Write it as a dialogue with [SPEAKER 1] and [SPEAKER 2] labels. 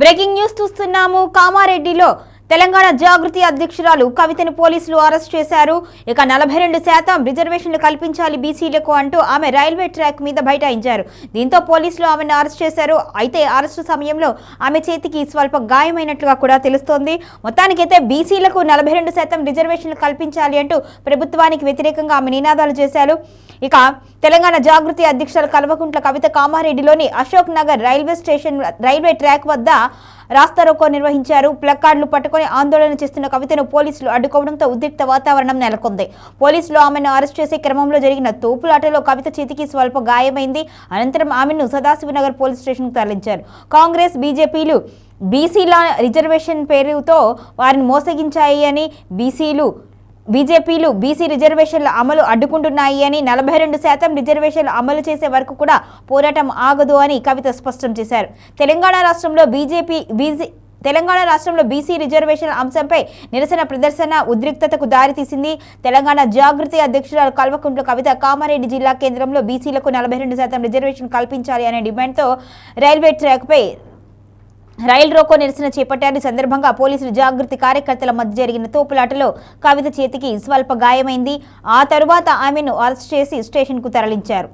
[SPEAKER 1] Breaking news చూస్తున్నాము. కామారెడ్డిలో తెలంగాణ జాగృతి అధ్యక్షురాలు కవితను పోలీసులు అరెస్ట్ చేశారు. ఇక నలభై రెండు శాతం రిజర్వేషన్లు కల్పించాలి బీసీలకు అంటూ ఆమె రైల్వే ట్రాక్ మీద బైఠాయించారు. దీంతో పోలీసులు ఆమెను అరెస్ట్ చేశారు. అయితే అరెస్టు సమయంలో ఆమె చేతికి స్వల్ప గాయమైనట్లుగా కూడా తెలుస్తోంది. మొత్తానికైతే బీసీలకు నలభై రెండు శాతం రిజర్వేషన్లు కల్పించాలి అంటూ ప్రభుత్వానికి వ్యతిరేకంగా ఆమె నినాదాలు చేశారు. ఇక తెలంగాణ జాగృతి అధ్యక్షులు Kalvakuntla Kavitha కామారెడ్డిలోని Ashok Nagar railway station railway track వద్ద రాస్తారోకో నిర్వహించారు. ప్లకార్డులు పట్టుకొని ఆందోళన చేస్తున్న కవితను పోలీసులు అడ్డుకోవడంతో ఉద్రిక్త వాతావరణం నెలకొంది. పోలీసులు ఆమెను అరెస్ట్ చేసే క్రమంలో జరిగిన తోపులాటలో కవిత చేతికి స్వల్ప గాయమైంది. అనంతరం ఆమెను సదాశివనగర్ పోలీస్ స్టేషన్కు తరలించారు. కాంగ్రెస్ బీజేపీలు బీసీల రిజర్వేషన్ పేరుతో వారిని మోసగించాయి అని బీసీలు బీజేపీలు బీసీ రిజర్వేషన్ల అమలు అడ్డుకుంటున్నాయి అని నలభై రెండు శాతం రిజర్వేషన్లు అమలు చేసే వరకు కూడా పోరాటం ఆగదు అని కవిత స్పష్టం చేశారు. తెలంగాణ రాష్ట్రంలో బీజేపీ బీజీ తెలంగాణ రాష్ట్రంలో బీసీ రిజర్వేషన్ అంశంపై నిరసన ప్రదర్శన ఉద్రిక్తతకు దారితీసింది తెలంగాణ జాగృతి అధ్యక్షురాలు కల్వకుంట్ల కవిత. కామారెడ్డి జిల్లా కేంద్రంలో బీసీలకు నలభై రెండు శాతం రిజర్వేషన్ కల్పించాలి అనే డిమాండ్తో రైల్వే ట్రాక్పై రైలు రోకో నిరసన చేపట్టారు ఈ సందర్భంగా పోలీసులు జాగృతి కార్యకర్తల మధ్య జరిగిన తోపులాటలో కవిత చేతికి స్వల్ప గాయమైంది. ఆ తరువాత ఆమెను అరెస్ట్ చేసి స్టేషన్కు తరలించారు.